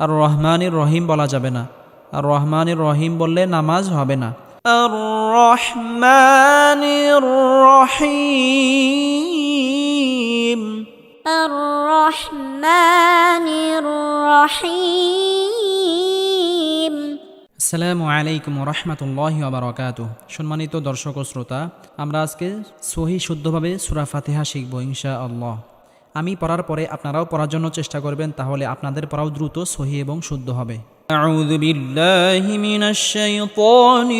আর রহমানির রহিম বলা যাবে না। আর রহমানির রহিম বললে নামাজ হবে না। সালামু আলাইকুম রহমতুল্লাহ আবরকাত সম্মানিত দর্শক ও শ্রোতা আমরা আজকে সহি শুদ্ধভাবে সুরাফাতেহা শিখব ইনশা আল্লাহ আমি পড়ার পরে আপনারাও পড়ার জন্য চেষ্টা করবেন তাহলে আপনাদের পড়াও দ্রুত সহি এবং শুদ্ধ হবে أعوذ بالله من الشيطان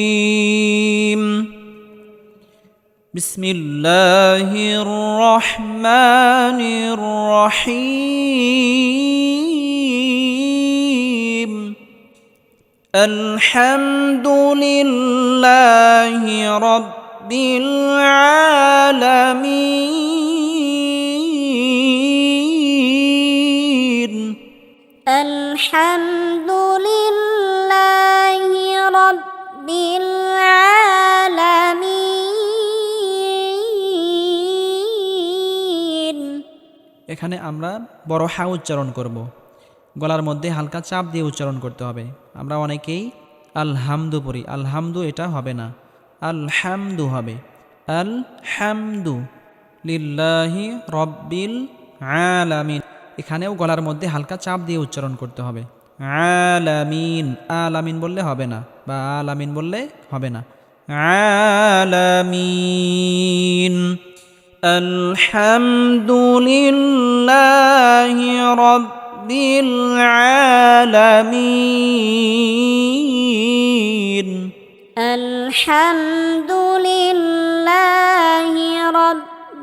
الرجيم بسم الله الرحمن الرحيم الحمد لله رب العالمين الحمد لله رب العالمين এখানে আমরা বড় হা উচ্চারণ করব গলার মধ্যে হালকা চাপ দিয়ে উচ্চারণ করতে হবে আমরা অনেকেই আলহামদু পড়ি আলহামদু এটা হবে না আলহামদু হবে আল হামদু লিল্লাহি রব্বিল আলামিন এখানেও গলার মধ্যে হালকা চাপ দিয়ে উচ্চারণ করতে হবে। আলামিন আলামিন বললে হবে না বা আলামিন বললে হবে না। আলামিন আলহামদুলিল্লাহ রব্বিল আলামিন। আলহামদুলিল্লাহ রব্বিল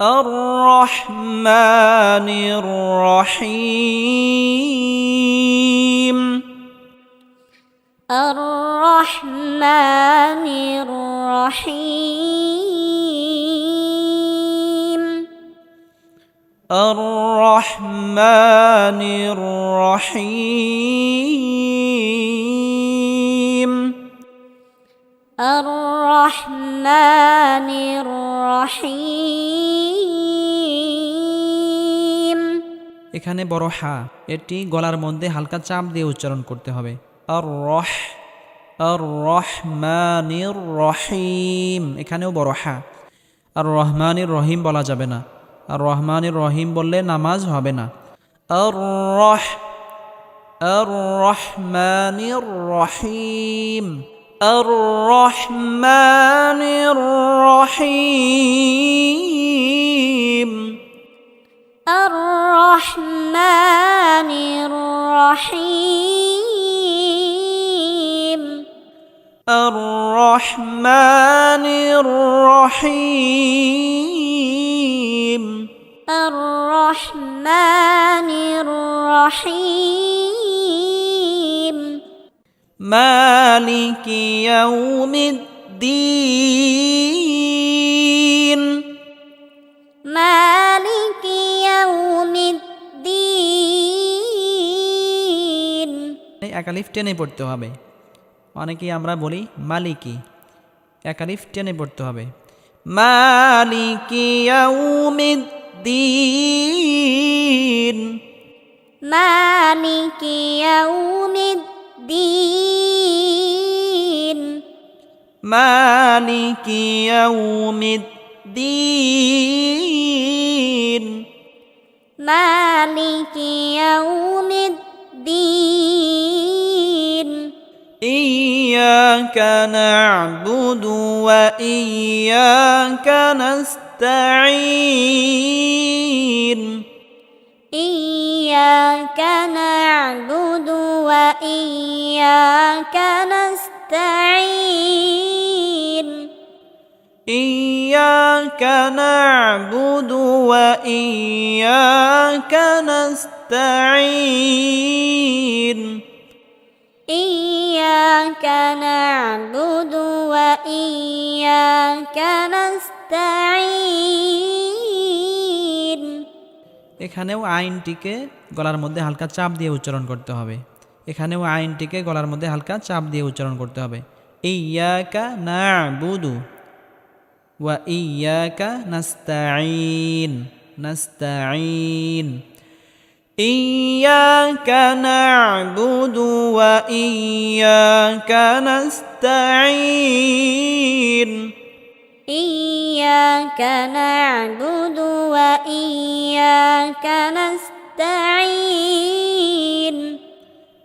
الرحمن الرحيم. الرحمن الرحيم. الرحمن الرحيم. الرحمن الرحيم এখানে বড় হা এটি গলার মধ্যে হালকা চাপ দিয়ে উচ্চারণ করতে হবে আর রহ আর রহমানির রহিম এখানেও বড় হা আর রহমানির রহিম বলা যাবে না আর রহমানির রহিম বললে নামাজ হবে না আর রহ আর রহমানির রহিম الرحمن الرحيم. الرحمن الرحيم. الرحمن الرحيم. الرحمن الرحيم. مالك يوم الدين مالك يوم الدين এই একালিফ টেনে পড়তে হবে অনেকেই আমরা বলি মালিকি একালিফ টেনে পড়তে হবে মালিকি ইয়াউমিদ্দিন الدين. مالك يوم الدين. مالك يوم الدين. إياك نعبد وإياك نستعين. إياك نعبد وإياك نستعين إياك نعبد وإياك نستعين إياك نعبد وإياك نستعين এখানেও আইনটিকে গলার মধ্যে হালকা চাপ দিয়ে উচ্চারণ করতে হবে এখানেও আইনটিকে গলার মধ্যে হালকা চাপ দিয়ে উচ্চারণ করতে হবে ইয়াকা না বুদু ওয়া ইয়াকা নাস্তাইন নাস্তাইন إياك نعبد وإياك نستعين إياك نعبد وإياك نستعين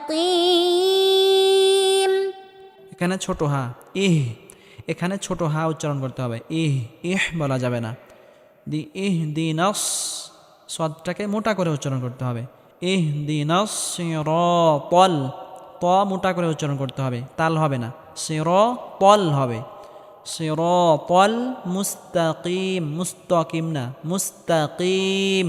المستقيم এখানে ছোট হা ইহ এখানে ছোট হা উচ্চারণ করতে হবে ইহ ইহ বলা যাবে না দি ইহ দি নস সদটাকে মোটা করে উচ্চারণ করতে হবে ইহ দি নস র পল ত মোটা করে উচ্চারণ করতে হবে তাল হবে না সির পল হবে সির পল মুস্তাকিম মুস্তাকিম না মুস্তাকিম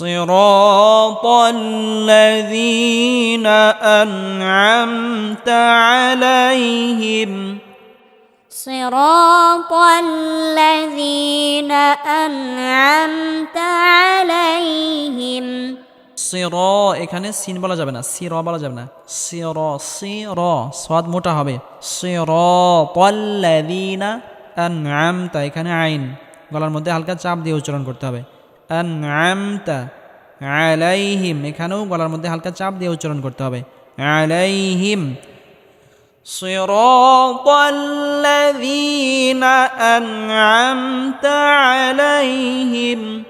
صراط الذين أنعمت عليهم صراط الذين أنعمت عليهم সির এখানে সিন বলা যাবে না সির বলা যাবে না সির সির সাদ মোটা হবে সির পল্লাদিনা আনআমতা এখানে আইন গলার মধ্যে হালকা চাপ দিয়ে উচ্চারণ করতে হবে আনআমতা আলাইহিম এখানেও গলার মধ্যে হালকা চাপ দিয়ে উচ্চারণ করতে হবে আলাইহিম صراط الذين أنعمت عليهم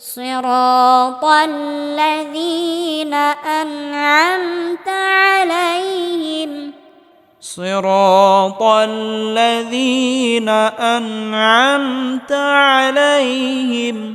صراط الذين أنعمت عليهم صراط الذين أنعمت عليهم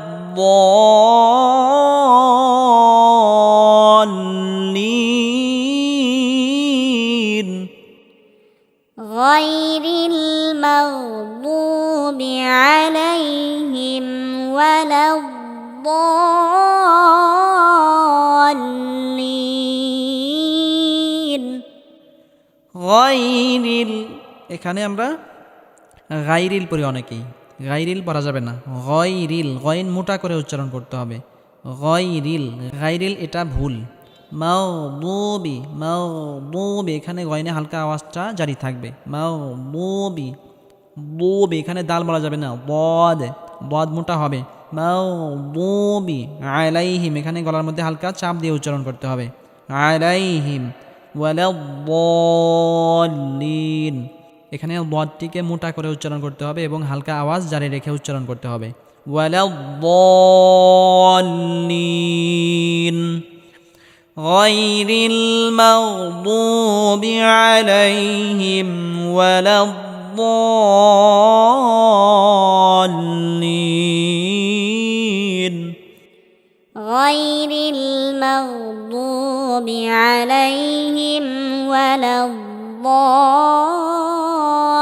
غير المغضوب عليهم ولا الضالين গাইরিল এখানে আমরা গাইরিল পড়ি অনেকেই গাইরিল পড়া যাবে না। গয়রিল গয়ন মোটা করে উচ্চারণ করতে হবে। গয়রিল গাইরিল এটা ভুল। মাও বি মাও বি এখানে গয়নে হালকা আওয়াজটা জারি থাকবে। মাও বি বি এখানে দাল বলা যাবে না। বদ বদ মোটা হবে। মাও বি আলাইহিম, এখানে গলার মধ্যে হালকা চাপ দিয়ে উচ্চারণ করতে হবে। আলাইহিম, ওয়ালাদ্দাল্লিন। এখানে বদটিকে মোটা করে উচ্চারণ করতে হবে এবং হালকা আওয়াজ জারি রেখে উচ্চারণ করতে হবে ওয়ালাদ্দাল্লিন غير المغضوب عليهم ولا الضالين غير المغضوب عليهم ولا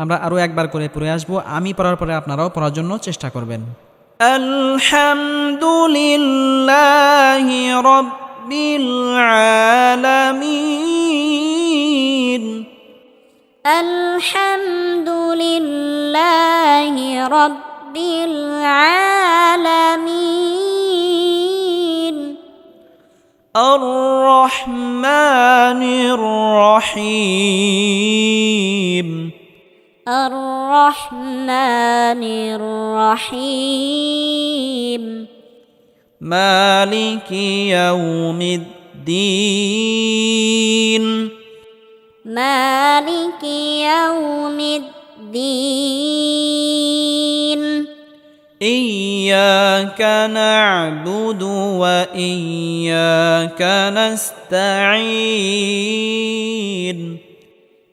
আমরা আরো একবার করে পড়ে আসবো আমি পড়ার পরে আপনারাও পড়ার জন্য চেষ্টা করবেন আলহামদুলিল্লাহি রাব্বিল আলামিন الحمد لله رب العالمين الرحمن الرحيم الرحمن الرحيم. مالك يوم الدين. مالك يوم الدين. إياك نعبد وإياك نستعين.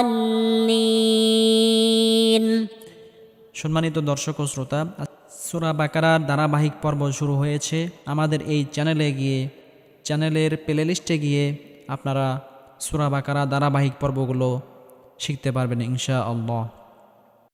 الضالين সম্মানিত দর্শক ও শ্রোতা সুরা বাকারার ধারাবাহিক পর্ব শুরু হয়েছে আমাদের এই চ্যানেলে গিয়ে চ্যানেলের প্লেলিস্টে গিয়ে আপনারা সুরা বাকারা ধারাবাহিক পর্বগুলো শিখতে পারবেন ইনশা আল্লাহ